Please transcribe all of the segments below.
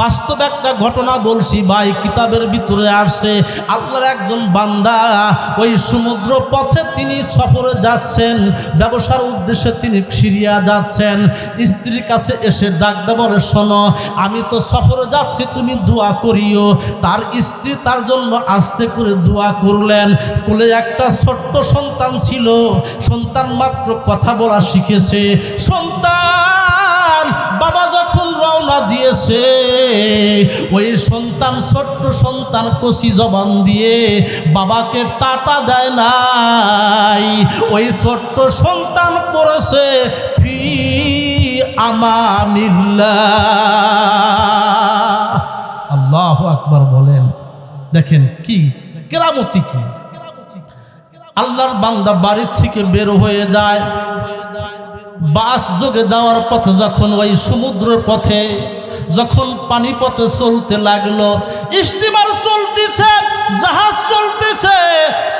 বাস্তব একটা ঘটনা বলছি, ভাই, কিতাবের ভিতরে আসছে, আল্লাহর একজন বান্দা ওই সমুদ্র পথে তিনি সফরে যাচ্ছেন, ব্যবসার উদ্দেশ্যে তিনি সিরিয়া যাচ্ছেন, স্ত্রীর কাছে এসে ডাকতে বলে শোনো, আমি তো সফরে যাচ্ছি, তুমি দোয়া করিও। তার স্ত্রী তার জন্য আস্তে করে দোয়া করলেন। কোলে একটা ছোট্ট সন্তান ছিল, সন্তান মাত্র কথা বলা শিখেছে। সন্তান রওনা দিয়েছে। ওই সন্তান, ছোট্ট সন্তান, কষি জবান দিয়ে বাবাকে টাটা দেয় নাই। ওই ছোট্ট সন্তান পড়েছে, ফি আমানিল্লাহ। আল্লাহ আকবার বলেন, দেখেন কি, কেরামতি কি? আল্লাহর বান্দা বাড়ির থেকে বের হয়ে যায়। বাস যোগে যাওয়ার পথে যখন ওই সমুদ্রের পথে যখন পানি পথে চলতে লাগল, স্টিমার চলতেছে, জাহাজ চলতেছে,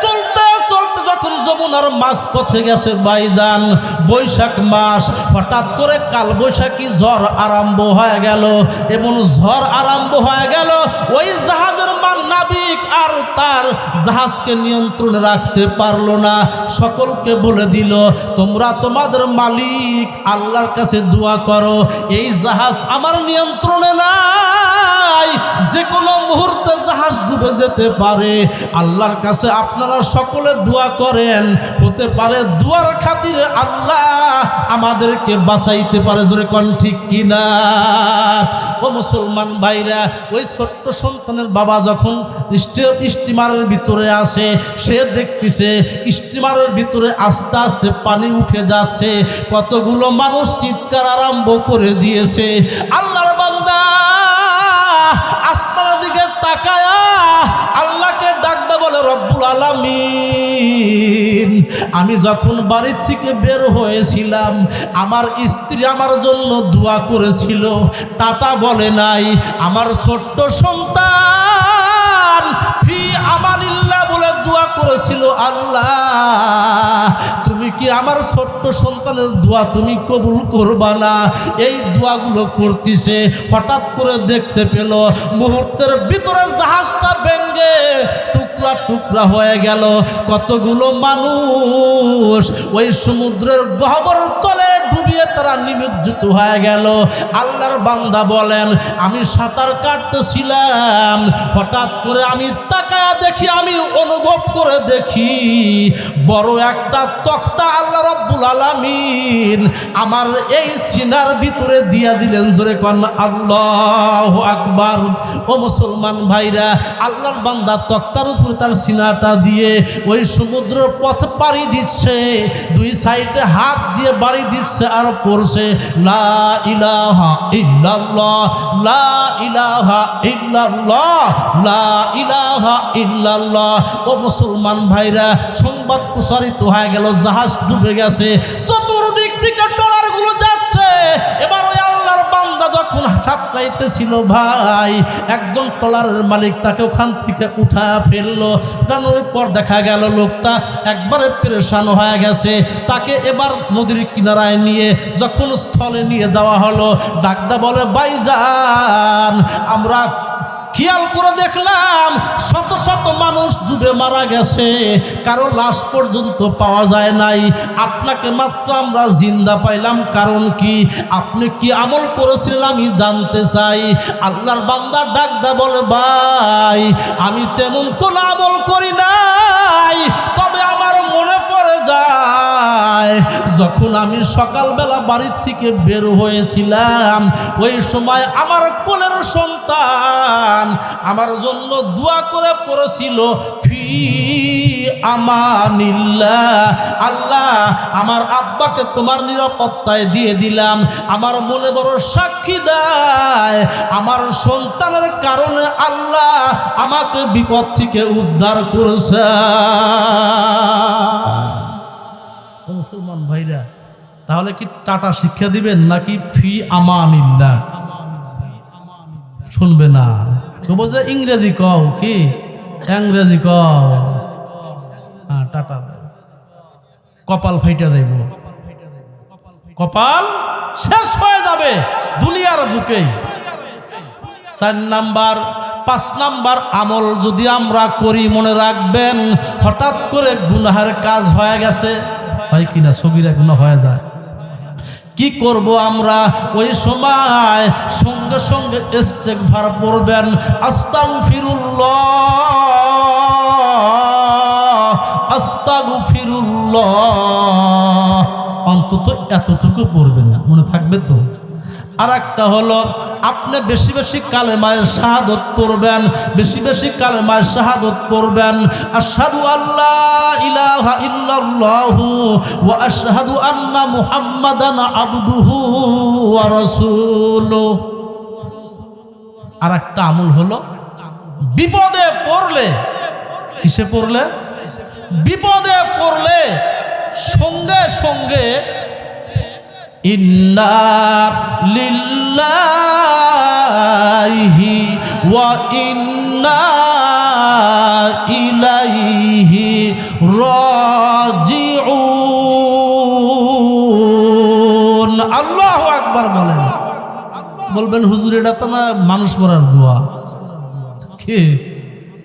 চলতে চলতে যখন যমুনার মাছ পথে গেছে বাইজান, বৈশাখ মাস, হঠাৎ করে কাল বৈশাখী ঝড় আরম্ভ হয়ে গেল। এবং ঝড় আরম্ভ হয়ে গেল, ওই জাহাজের মান নাবিক আর তার জাহাজকে নিয়ন্ত্রণ রাখতে পারল না। সকলকে বলে দিল, তোমরা তোমাদের মালিক, আল্লাহর কাছে দোয়া করো। এই জাহাজ আমার নিয়ন্ত্রণে নাই। যে কোনো মুহূর্তে জাহাজ ডুবে যেতে পারে। আল্লাহর কাছে আপনারা সকলে দোয়া করেন। হতে পারে দুয়ার খাতিরে আল্লাহ আমাদেরকে বাঁচাইতে পারে। জোরে কোন ঠিক কিনা? ও মুসলমান ভাইরা, ওই ছোট্ট সন্তানের বাবা যখন স্টিমারের ভিতরে আসে, সে দেখতেছে স্টিমারের ভিতরে আস্তে আস্তে পানি উঠে যাচ্ছে। কতগুলো মানুষ চিৎকার আরম্ভ করে দিয়েছে। আল্লাহর বান্দা আসমানের দিকে তাকায়া আল্লাহকে ডাকতে বলে, রব্বুল আলামিন, আমি যখন বাড়ির থেকে বের হয়েছিলাম, আমার স্ত্রী আমার জন্য দোয়া করেছিল। টাটা বলে নাই, আমার ছোট্ট সন্তান ফি আমানিল্লাহ বলে দোয়া করেছিল আল্লাহ। তুমি কি আমার ছোট্ট সন্তানের দোয়া তুমি কবুল করবা না? এই দোয়াগুলো করতেছে, হঠাৎ করে দেখতে পেল মুহূর্তের ভিতরে জাহাজটা ভেঙ্গে টুকরা টুকরা হয়ে গেল। কতগুলো মানুষ ওই সমুদ্রের গহবর তলে ডুবিয়ে তারা নিমজ্জিত হয়ে গেল। আল্লাহর বান্দা বলেন, আমি সাঁতার কাটতেছিলাম। হঠাৎ করে আমি তাকায়া দেখি, আমি অনুভব করে দেখি, বড় একটা তখতা আল্লাহ রব্বুল আলামিন আমার এই সিনার ভিতরে দিয়া দিলেন। জোরে কন, আল্লাহ আকবার। ও মুসলমান ভাইরা, আল্লাহর বান্দা তক্তার উপরে তার সিনাটা দিয়ে ওই সমুদ্র পথ পাড়ি দিচ্ছে, দুই সাইডে হাত দিয়ে বাড়ি দিচ্ছে আর পড়ছে লা ইলাহা ইল্লাল্লাহ, লা ইলাহা ইল্লাল্লাহ, লা ইলাহা ইল্লাল্লাহ। ও মুসলমান ভাইরা, সংবাদ প্রসারিত হয়ে গেল, জাহাজ ডুবে গেছে, চতুর্দিক থেকে ডলারগুলো যাচ্ছে। এবার ওই আল্লাহর বান্দা যখন সাতলাইতেছিল ভাই, একজন টলারের মালিক তাকে ওখান থেকে উঠা ফেলল। উঠানোর পর দেখা গেল, লোকটা একবারে পেরেশান হয়ে গেছে। তাকে এবার নদীর কিনারায় নিয়ে যখন স্থলে নিয়ে যাওয়া হলো, ডাকদা বলে বাইজান আমরা খেয়াল করে দেখলাম শত শত মানুষ ডুবে মারা গেছে, কারও লাশ পর্যন্ত পাওয়া যায় নাই। আপনাকে মাত্র আমরা জিন্দা পাইলাম, কারণ কি? আপনি কি আমল করেছিলেন আমি জানতে চাই। আল্লাহর বান্দা ডাকদা বলে, ভাই, আমি তেমন কোন আমল করি নাই, তবে আমার মনে যায়। যখন আমি সকালবেলা বাড়ির থেকে বের হয়েছিলাম, ওই সময় আমার কোলের সন্তান আমার জন্য দোয়া করে পড়েছিল, ফি আমানিল্লাহ, আল্লাহ, আমার আব্বাকে তোমার নিরাপত্তায় দিয়ে দিলাম, আমার মনে বড় সাক্ষী দেয়, আমার সন্তানের কারণে আল্লাহ আমাকে বিপদ থেকে উদ্ধার করেছে। মুসলমান ভাইরা, তাহলে কি টাটা শিক্ষা দিবেন নাকি ফি আমানিল্লাহ? শুনবে না। কব যে ইংরেজি কও কি? ইংরেজি কও। হ্যাঁ টাটা কপাল ফাইটা দেব। কপাল শেষ হয়ে যাবে দুনিয়ার বুকেই চার নাম্বার, পাঁচ নাম্বার আমল যদি আমরা করি, মনে রাখবেন, হঠাৎ করে গুনাহের কাজ হয়ে গেছে। হয় কিনা সবিরা গুণা হয়ে যায়। কি করব আমরা? ওই সময় সঙ্গে সঙ্গে ইস্তেগফার পড়বেন। আস্তাগফিরুল্লাহ। ফিরুল্ল অন্তত এতটুকু পড়বেন না। মনে থাকবে তো? আর একটা হলো, আপনি বেশি বেশি কালেমায়ের শাহাদত পড়বেন, বেশি বেশি কালেমায়ের শাহাদত পড়বেন। আশহাদু আল্লাহ ইলাহা ইল্লাল্লাহু ওয়া আশহাদু আন্না মুহাম্মাদান আবদুহু ওয়া আর একটা আমল হলো, বিপদে পড়লে, কিসে পড়লে? বিপদে পড়লে সঙ্গে সঙ্গে ইন্না লিল্লাহি ওয়া ইন্না ইলাইহি রাজিউন। আল্লাহু আকবার বলেন। বলবেন, হুজুর, এটা তো না মানুষ মরার দোয়া। কি?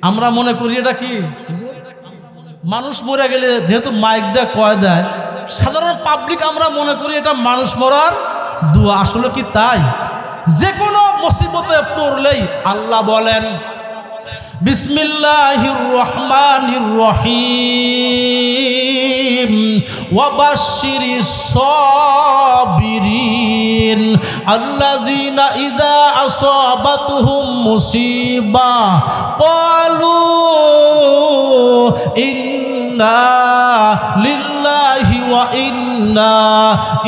আমরা মনে করি, এটা কি? মানুষ মরে গেলে যেহেতু মাইক দেয়, কয় দেয় সাধারণ পাবলিক আমরা মনে করি এটা মানুষ মরার দোয়া, আসলে কি তাই? যে কোনো মুসিবতে পড়লেই আল্লাহ বলেন, বিসমিল্লাহির রহমানির রহিম ক্বালু ইন্না লিল্লাহি ওয়া ইন্না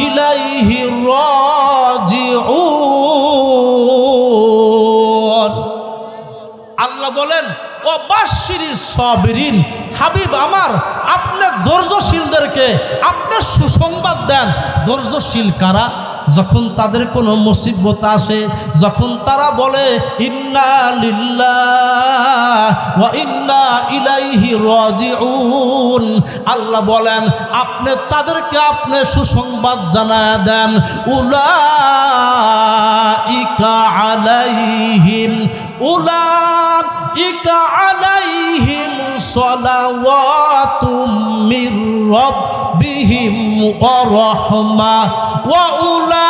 ইলাইহি রাজিউন। আল্লাহ বলেন ও বাশিরি সবরিন হাবিব আমার, আপনি ধৈর্যশীলদেরকে, আপনি সুসংবাদ দেন। ধৈর্যশীল কারা? যখন তাদের কোনো মুসিবত আসে, যখন তারা বলে, ইন্না ওয়া ইন্না ইলাইহি রাজিউন। আল্লাহ বলেন, আপনি তাদেরকে আপনি সুসংবাদ জানায় দেন। উলাইকা আলাইহিম উলাইকা আলাইহিম সালাওয়াতুম মির রাব্বিহিম ওয়া রাহমা ওয়া উলাইকা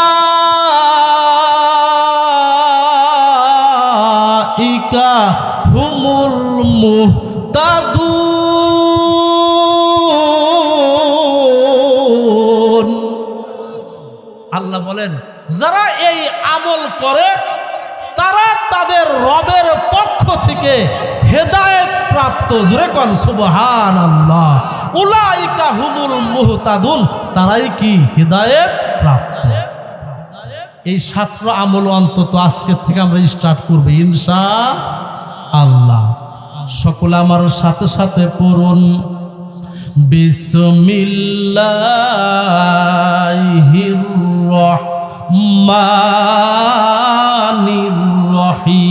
হুমুল মুহতাদুন আল্লাহ বলেন, যারা এই আমল করে, তারা তাদের রবের পক্ষ থেকে হেদায়েত প্রাপ্ত, জোরে কন সুবহান আল্লাহ উলাইকা হুমুল মুহতাদুন, তারাই কি হেদায়েত প্রাপ্ত? এই সাতটা আমল অন্তত আজকের থেকে আমরা স্টার্ট করব ইনশা আল্লাহ সকলে আমার সাথে সাথে পড়ুন। বিসমিল্লাহির রহমানির রহিম।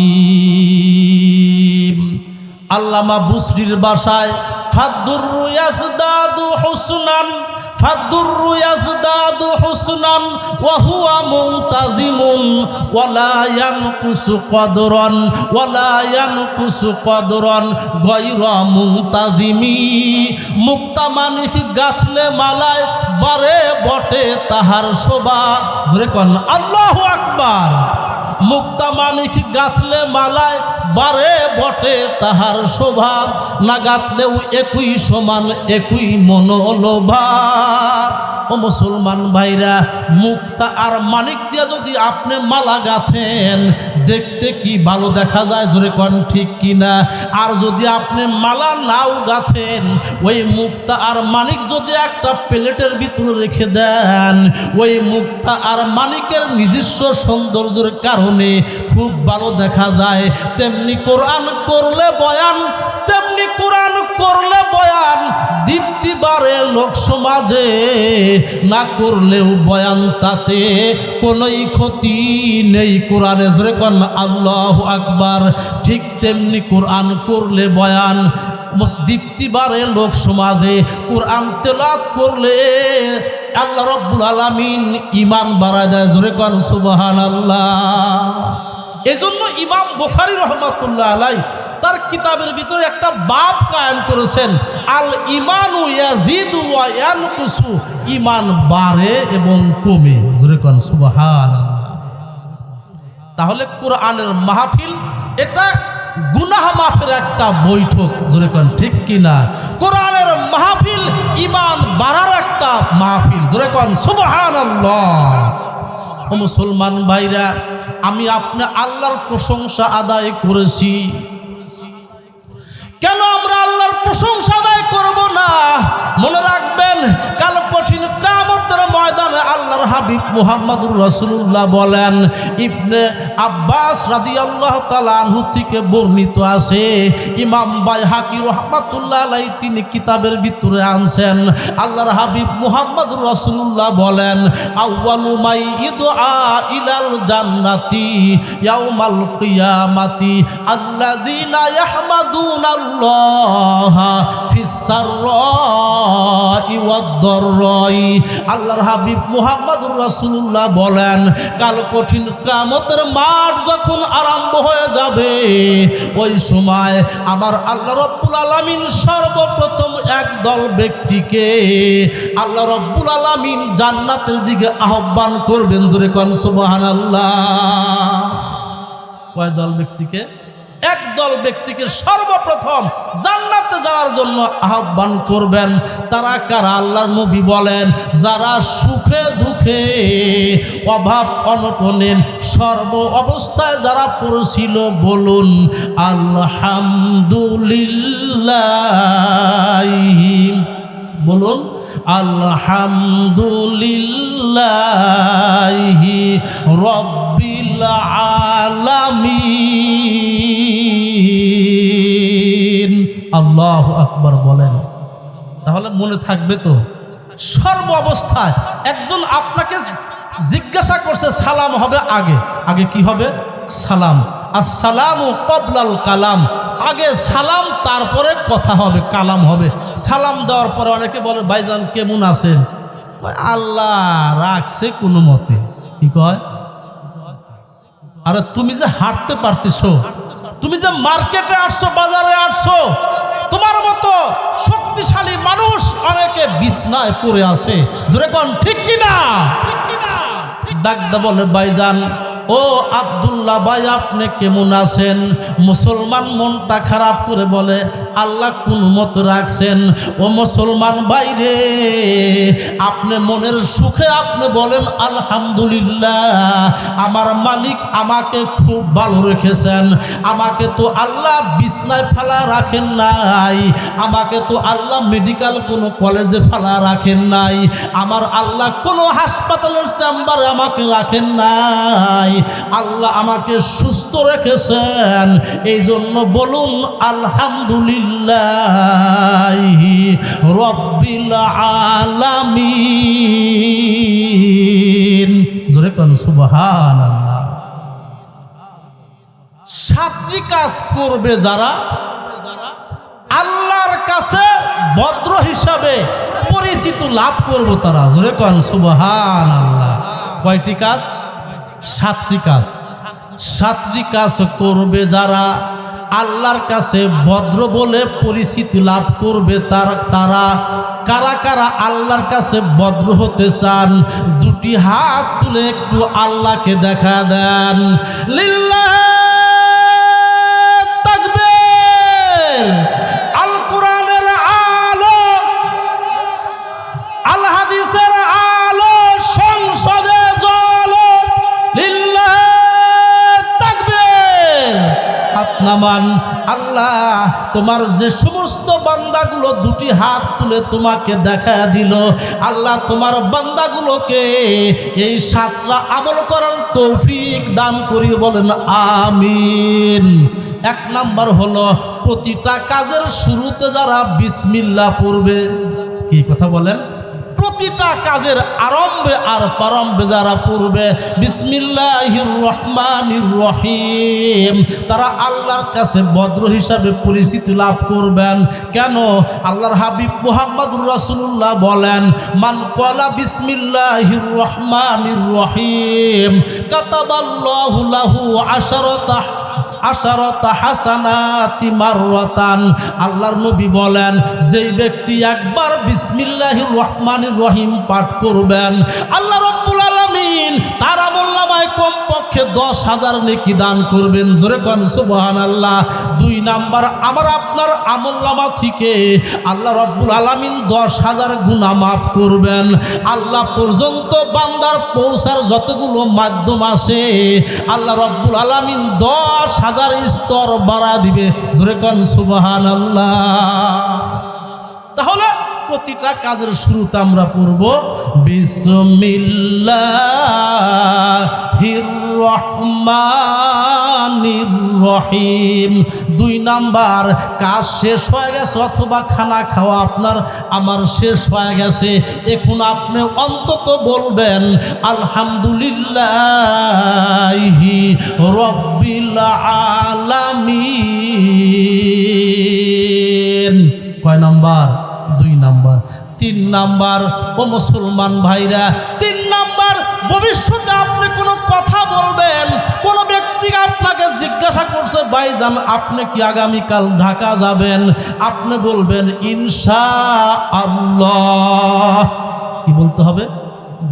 আল্লামা বুসরির বাসায় ফাদ্দুর ইয়াজদাদু হুসনান ফাদ্দুর ইয়াজদাদু হুসনান ওয়া হুয়া মুনতাজিমুন, ওয়ালা ইয়ানকুসু কদরান, ওয়ালা ইয়ানকুসু কদরান গায়রা মুনতাজিমি। মুক্তা মানিক গাথলে মালায়, বারে বটে তাহার শোভা। জোরে কন, আল্লাহু আকবার। মুক্তা মানিক গাঁথলে মালায়, বারে বটে তাহার শোভা। না গাথলেও একই সমান, একই মনোলোভা ও মুসলমান ভাইরা, মুক্তা আর মানিক দিয়া যদি আপনি মালা গাথেন দেখতে কি ভালো দেখা যায়? জোরে কন, ঠিক কিনা? আর যদি আপনি মালা নাও গাথেন, ওই মুক্তা আর মানিক যদি একটা প্লেটের ভিতরে রেখে দেন, ওই মুক্তা আর মানিকের নিজস্ব সৌন্দর্যের কারণে খুব ভালো দেখা যায়। তেমনি কোরআন করলে বয়ান তেমনি কোরআন করলে বয়ান, দীপ্তি বাড়ে লোক সমাজে। না করলেও বয়ান তাতে কোনোই ক্ষতি নেই। কোরআনে জোরে কন, আল্লাহ আকবার। ঠিক তেমনি কোরআন করলে বয়ান দীপ্তি বাড়ে লোক সমাজে। কোরআন তেলাত করলে আল্লাহ রব্বুল আলামিন ইমান বাড়ায় দেয়, জোরে কন সুবাহান আল্লাহ এজন্য ইমাম বুখারি রহমাতুল্লাহ আলাই তার কিতাবের ভিতরে একটা বাপ কায়েম করেছেন, আল ইমানু ইয়াজিদু ওয়া ইয়ানকুসু, ইমান বাড়ে এবং কমে। জোরে কোন, সুবহানাল্লাহ। তাহলে কোরআনের মাহফিল, এটা গুনাহ মাফের একটা বৈঠক, জোরে কোন, ঠিক কিনা? কোরআনের মাহফিল ইমান বাড়ার একটা মাহফিল, জোরে কোন, সুবহানাল্লাহ। ও মুসলমান ভাইরা, আমি আপনি আল্লাহর প্রশংসা আদায় করেছি। আল্লাহর হাবিব মুহাম্মদুর রাসূলুল্লাহ বলেন, ইবনে আব্বাস রাদিয়াল্লাহু আল্লাহ আনহু থেকে বর্ণিত আছে, ইমাম বাইহাকি রহমাতুল্লাহ আলাইহি তিনি কিতাবের ভিতরে আনছেন, আল্লাহর হাবিব মুহাম্মদুর রাসূলুল্লাহ বলেন, আউয়ালু মাই ইদআ ইলাল জান্নাতি ইয়াউমাল কিয়ামাতি আল্লাযীনা ইয়াহমাদুনাল্লাহা ফিস সাররাই ওয়াদ দররাই। আল্লাহর হাবিব মুহাম্মদুর রাসূলুল্লাহ বলেন, কাল কঠিন কিয়ামতের মাঠ যখন আরম্ভ হয়ে যাবে, ওই সময় আমার আল্লাহ রব্বুল আলামিন সর্বপ্রথম একদল ব্যক্তিকে আল্লাহ রব্বুল আলামিন জান্নাতের দিকে আহ্বান করবেন। জোরে কোন সুবহানাল্লাহ। কয় দল ব্যক্তিকে? একদল ব্যক্তিকে সর্বপ্রথম জান্নাতে যাওয়ার জন্য আহ্বান করবেন। তারা কারা? আল্লাহর নবী বলেন, যারা সুখে দুঃখে অভাব অনটনে সর্ব অবস্থায় যারা পড়েছিল বলুন, আলহামদুলিল্লাহ। বলুন, আলহামদুলিল্লাহ। রব্বিল আলামিন। আল্লাহ আকবর বলেন। তাহলে মনে থাকবে তো, সর্ব অবস্থায় একজন আপনাকে জিজ্ঞাসা করছে সালাম হবে আগে। আগে কি হবে? সালাম। আসসালামু কবলাল কালাম। আগে সালাম, তারপরে কথা হবে, কালাম হবে। সালাম দেওয়ার পরে অনেকে বলে, ভাইজান, কেমন আছেন? আল্লাহ রাখছে কোনো মতে। কি কয়? আরে তুমি যে হাঁটতে পারতেছ, তুমি যে মার্কেটে আসছো, বাজারে আসছো তোমার মতো শক্তিশালী মানুষ অনেকে বিছনায় পড়ে আছে। যেরকম জোরে কোন, ঠিক কিনা? ডাক বলে, ভাইজান। ও আব্দুল্লাহ ভাই, আপনি কেমন আছেন? মুসলমান মনটা খারাপ করে বলে, আল্লাহ কোন মতো রাখছেন? ও মুসলমান বাইরে আপনি মনের সুখে আপনি বলেন, আলহামদুলিল্লাহ, আমার মালিক আমাকে খুব ভালো রেখেছেন। আমাকে তো আল্লাহ বিছনায় ফেলা রাখেন নাই। আমাকে তো আল্লাহ মেডিকেল কোনো কলেজে ফেলা রাখেন নাই। আমার আল্লাহ কোনো হাসপাতালের চেম্বারে আমাকে রাখেন নাই। আল্লাহ আমাকে সুস্থ রেখেছেন। এই জন্য বলুন, আলহামদুলিল্লাহ রব্বিল আলামিন। জোরে সাতটি কাজ করবে যারা আল্লাহর কাছে ভদ্র হিসাবে পরিচিত লাভ করব তারা। জোরে কন সুবহান আল্লাহ কয়টি কাজ? সাতটি কাজ। সাতটি কাজ করবে যারা আল্লাহর কাছে ভদ্র বলে পরিচিতি লাভ করবে তার তারা কারা কারা আল্লাহর কাছে ভদ্র হতে চান? দুটি হাত তুলে একটু আল্লাহকে দেখা দেন। লিল্লাহ! নামান আল্লাহ, তোমার যে সমস্ত বান্দাগুলো দুটি হাত তুলে তোমাকে দেখা দিল, আল্লাহ তোমার বান্দাগুলোকে এই সাতটা আমল করার তৌফিক দান করি বলেন, আমিন। এক নাম্বার হলো, প্রতিটা কাজের শুরুতে যারা বিসমিল্লাহ পড়বে, কি কথা বলেন? প্রতিটা কাজের আরম্ভে আর প্রারম্ভে যারা পড়বে, বিসমিল্লাহির রহমানির রহিম, তারা আল্লাহর কাছে ভদ্র হিসাবে পরিচিতি লাভ করবেন। কেন? আল্লাহর হাবিব মুহাম্মদুর রাসূলুল্লাহ বলেন, মান কলা বিসমিল্লাহির রহমানির রহিম, কাতাবাল্লাহু লাহু আশারাতা আশারতা হাসানাতি মাররাতান। আল্লাহর নবী বলেন, যেই ব্যক্তি একবার বিসমিল্লাহির রহমানির রহিম পাঠ করবেন, আল্লাহ রব্বুল আলামিন দশ হাজার নেকি দান করবেন। জোরে কোন সুবহানাল্লাহ। দুই নাম্বার, আমার আপনার আমল নামা থেকে আল্লাহ রব্বুল আলামিন দশ হাজার গুনাহ মাফ করবেন। আল্লাহ পর্যন্ত বান্দার পৌঁছার যতগুলো মাধ্যম আছে, আল্লাহ রব্বুল আলামিন দশ হাজার স্তর বাড়া দিবে। জোরে কন সুবাহান তাহলে প্রতিটা কাজের শুরুতে আমরা বিসমিল্লাহির রহমানির রহিম। দুই নাম্বার, কাজ শেষ হয়ে গেছে অথবা খানা খাওয়া আপনার আমার শেষ হয়ে গেছে। এখন আপনি অন্তত বলবেন, আলহামদুলিল্লাহি রব্বিল আলামিন। কয় নাম্বার? তিন নাম্বার, ও মুসলমান ভাইরা, তিন নাম্বার, ভবিষ্যতে আপনি কোনো কথা বলবেন, কোনো ব্যক্তি আপনাকে জিজ্ঞাসা করছে, ভাইজান, আপনি কি আগামীকাল ঢাকা যাবেন? আপনি বলবেন, ইনশা আল্লাহ। কি বলতে হবে?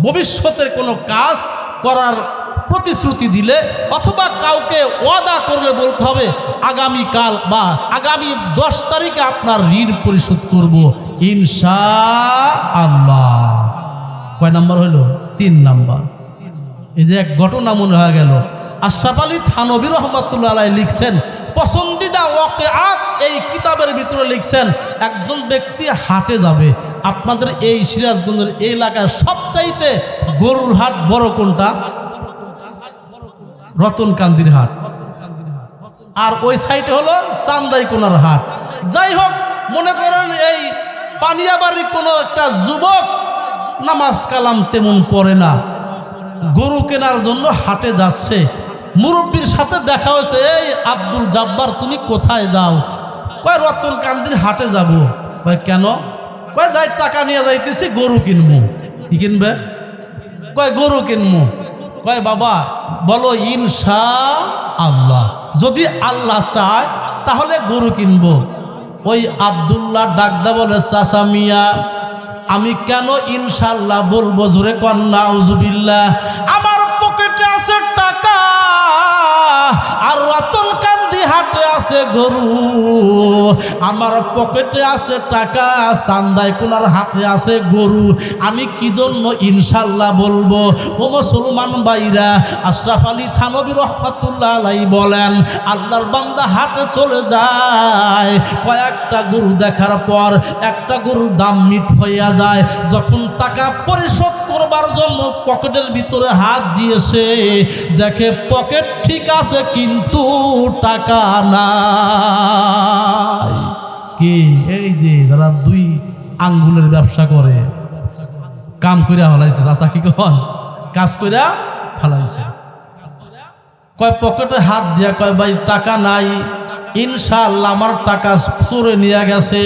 ভবিষ্যতের কোনো কাজ করার প্রতিশ্রুতি দিলে অথবা কাউকে ওয়াদা করলে বলতে হবে, আগামীকাল বা আগামী দশ তারিখে আপনার ঋণ পরিশোধ করব। ইনশা আল্লাহ কয় নাম্বার হইল? তিন নাম্বার। এই যে এক ঘটনা মনে হয়ে গেল। আশরাফ আলী থানবী রহমতুল্লাহ লিখছেন, পছন্দিদা ওকে আত এই কিতাবের ভিতরে লিখছেন, একজন ব্যক্তি হাটে যাবে। আপনাদের এই সিরাজগঞ্জের এই এলাকার সবচাইতে গরুর হাট বড় কোনটা? রতনকান্দির হাট। আর ওই সাইডে হলো চান্দাইকোনার হাট। যাই হোক, মনে করেন এই পানিয়াবাড়ির কোনো একটা যুবক নামাজ কালাম তেমন পড়ে না। গরু কেনার জন্য হাটে যাচ্ছে। মুরব্বীর সাথে দেখা হয়েছে, এই আব্দুল জাব্বার, তুমি কোথায় যাও? কয়, রতন কান্দির হাটে যাব। কয়, কেন? কয় যাই টাকা নিয়ে যাইতেছি, গরু কিনবো। কি কিনবে? কয়, গরু কিনবো। কয়, বাবা, বলো, ইনশা আল্লাহ, যদি আল্লাহ চায়, তাহলে গরু কিনবো। ওই আবদুল্লাহ ডাকদা বলে চাষা মিয়া আমি কেন ইনশাল্লাহ বলব? জোরে কন্যা আমার পকেটে আছে টাকা, আর রতন কান্দি হাটে আছে গরু। আমার পকেটে আছে টাকা চান্দাই কোনার হাতে আছে গরু। আমি কি জন্য ইনশাল্লাহ বলব? ও মুসলমান বাইরা আশরাফ আলী থানবী রহমাতুল্লাহ বলেন, আল্লাহর বান্দা হাটে চলে যায়, কয়েকটা গরু দেখার পর একটা গরুর দাম মিট হইয়া যায়। যখন টাকা পরিশোধ করবার জন্য পকেটের ভিতরে হাত দিয়েছে। দেখে পকেট ঠিক আছে, কিন্তু টাকা না কি? এই যে যারা দুই আঙ্গুলের ব্যবসা করে, কাম কইরা হলাইছে চাচা কি কন? কাজ কইরা ফেলাইছে। কয় পকেটে হাত দিয়া কয়, ভাই, টাকা নাই। ইনশাআল্লাহ আমার টাকা চোরে নিয়ে গেছে।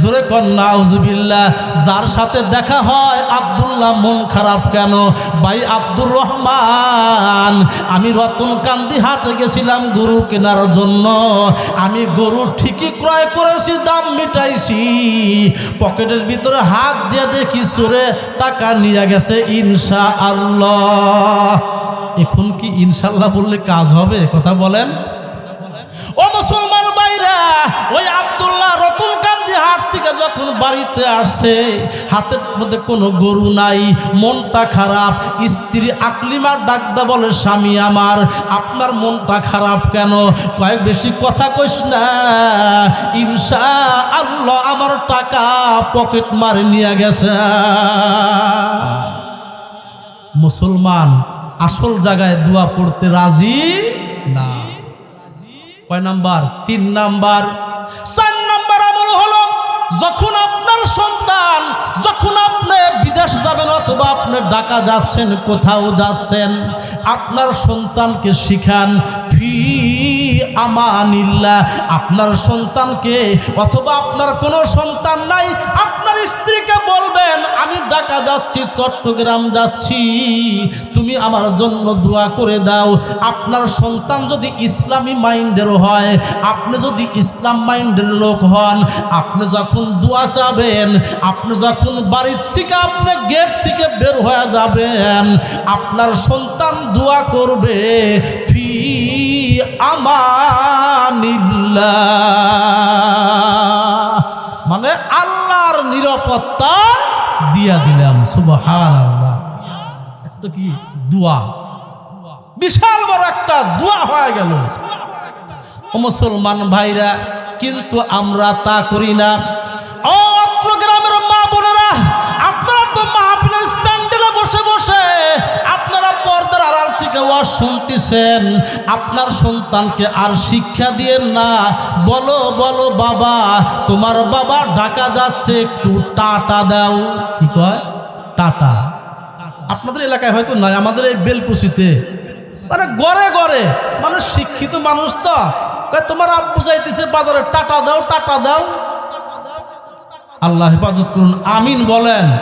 জোরে কন্যা হুজুবিল্লাহ যার সাথে দেখা হয়, আব্দুল্লাহ, মন খারাপ কেন? ভাই, আব্দুর রহমান, আমি রতন কান্দি হাটে গেছিলাম গরু কেনার জন্য। আমি গরু ঠিকই ক্রয় করেছি, দাম মিটাইছি। পকেটের ভিতরে হাত দিয়ে দেখি চোরে টাকা নিয়ে গেছে ইনশা আল্লাহ এখন কি ইনশাল্লাহ বললে কাজ হবে? কথা বলেন। ও মুসলমান ভাইরা, ওই আব্দুল্লাহ রতন কান্দি হাট থেকে যখন বাড়িতে আসে, হাতের মধ্যে কোনো গরু নাই, মনটা খারাপ, স্ত্রী আকলিমার ডাকদা বলে, স্বামী আমার, আপনার মনটা খারাপ কেন? কয়েক বেশি কথা কইস না। ইনশা আল্লাহ আমার টাকা পকেট মারে নিয়ে গেছে। মুসলমান আসল জায়গায় দোয়া পড়তে রাজি? না। কয় নাম্বার? তিন নাম্বার। চার নাম্বার আমল হলো, যখন আপনার সন্তান যখন আপনি বিদেশ যাবেন অথবা আপনি ঢাকা যাচ্ছেন, কোথাও যাচ্ছেন, আপনার সন্তানকে শিখান, ফি আমানিল্লাহ। আপনার সন্তানকে, অথবা আপনার কোনো সন্তান নাই, আপনার স্ত্রীকে বলবেন, আমি ঢাকা যাচ্ছি, চট্টগ্রাম যাচ্ছি। তুমি আমার জন্য দোয়া করে দাও। আপনার সন্তান যদি ইসলামী মাইন্ডের হয়, আপনি যদি ইসলাম মাইন্ডের লোক হন, আপনি যখন দোয়া চাবেন আপনি যখন বাড়ির থেকে আপনি গেট থেকে বের হয়ে যাবেন, আপনার সন্তান দোয়া করবে, ফি আমানিল্লাহ। মানে আল্লাহর নিরাপত্তা দিয়া দিলাম একটা কি? দোয়া। বিশাল বড় একটা দোয়া হয়ে গেল। মুসলমান ভাইরা, কিন্তু আমরা তা করি না। ও ওয়াজ শুনতেছেন, আপনার সন্তানকে আর শিক্ষা দিয়েন না। বলো বলো, বাবা, তোমার বাবা ঢাকা যাচ্ছে, একটু টাটা দাও। কি কয়? টাটা। আপনাদের এলাকায় হয়তো নয়, আমাদের এই বেলকুচিতে। মানে গড়ে গড়ে। মানে শিক্ষিত মানুষ তো। তোমার আব্বু যাইতেছে বাজারে, টাটা দাও টাটা দাও। আল্লাহ হেফাজত করুন, আমিন বলেন।